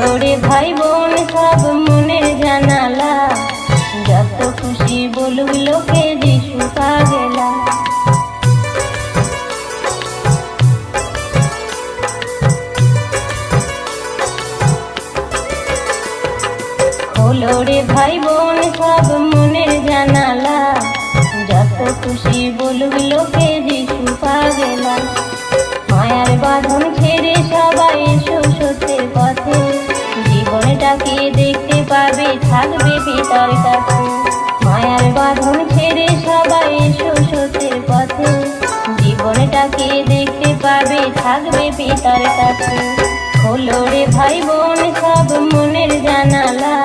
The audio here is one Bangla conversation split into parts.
ভাই বোন সব মনের জানালা। যত খুশি বলুক লোকে যিশু পা গেলা হলো রে ভাই বোন সব মনের জানালা। যত খুশি বলুক লোকে যিশু পা গেলা মায়ার বাঁধন থাকবে পিতার কাছে মায়ার বাঁধন ছেড়ে সবাই সুসতের পথে। জীবনটাকে দেখতে পাবে, থাকবে পিতার কাছে হলো রে ভাই বোন সব মনের জানালা।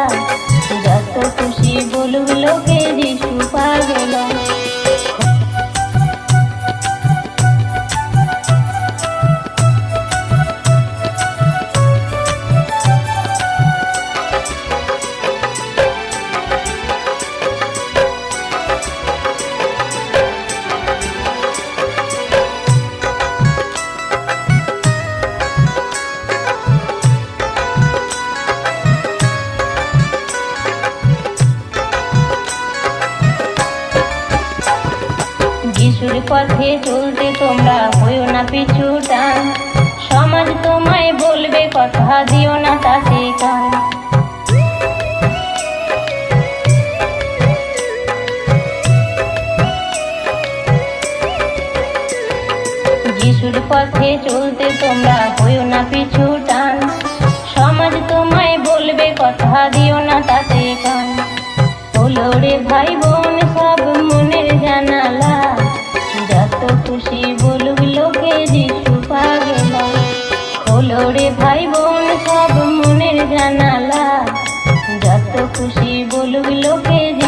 যত খুশি বলুক লোকে যিশুর পথে চলতে তোমরা হইও না পিছু টান সমাজ তোমায় বলবে, কথা দিও না তাতে কান। পথে চলতে তোমরা হইও না পিছু টান সমাজ তোমায় বলবে, কথা দিও না তাতে কান। হলো রে ভাই খুশি বলুক লোকে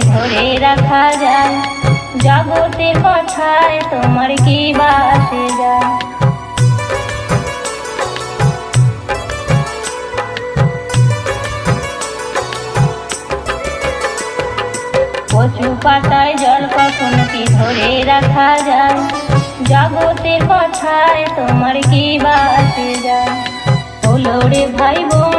ধরে রাখা যায়। জগতের কথায় তোমার কি বাসে যায়? কচু পাতায় জল কখনো কি ধরে রাখা যায়? জগতের কথায় তোমার কি বাসে যায়? হলো রে ভাই বোন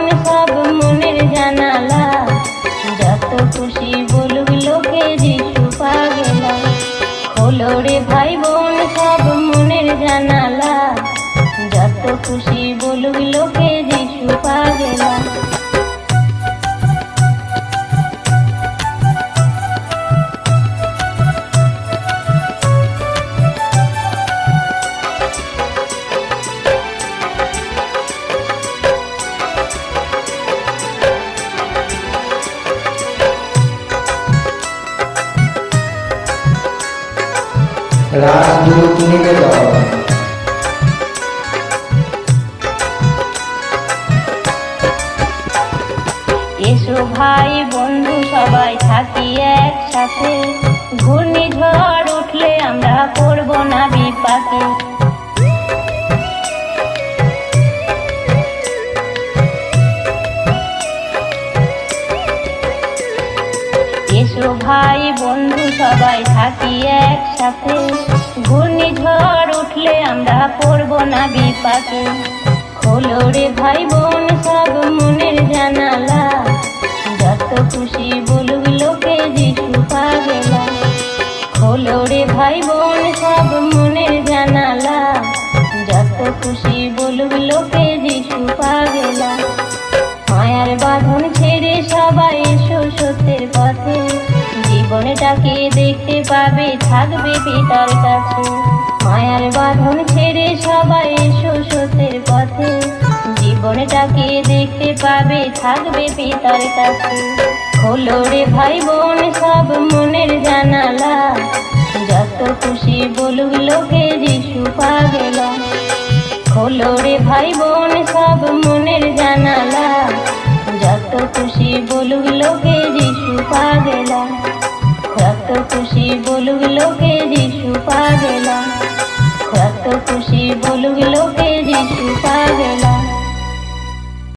হলো রে ভাই বোন সব মনের জানালা। যত খুশি বলুক লোকে এসো ভাই বন্ধু সবাই থাকি একসাথে। ঘূর্ণিঝড় এসো ভাই, বন্ধু সবাই থাকি একসাথে। ঘূর্ণিঝড় উঠলে আমরা পড়ব না বিপাকে। হলো রে ভাই বোন সব মনের জানালা। যত খুশি বলুক লোকে যিশু পা গেলা হলো রে ভাই বোন সব মনের জানালা। যত খুশি বলুক লোকে যিশু পা গেলা মায়ার বাঁধন ছেড়ে সবাই এসো সত্যের পথে। পাবে থাকবে পিতার কাছে। মায়ার বাঁধন ছেড়ে সবাই এসো পথে। জীবনটাকে দেখতে পাবে? থাকবে পিতার কাছে। হলো রে ভাই বোন সব মনের জানালা। যত খুশি বলুক লোকে যিশু পা গেলা খোলো রে ভাই বোন সব মনের জানালা। যত খুশি বলুক লোকে যিশু পা গেলা যত খুশি বলুক লোকে যিশু পা গেলা যত খুশি বলুক লোকে যিশু পা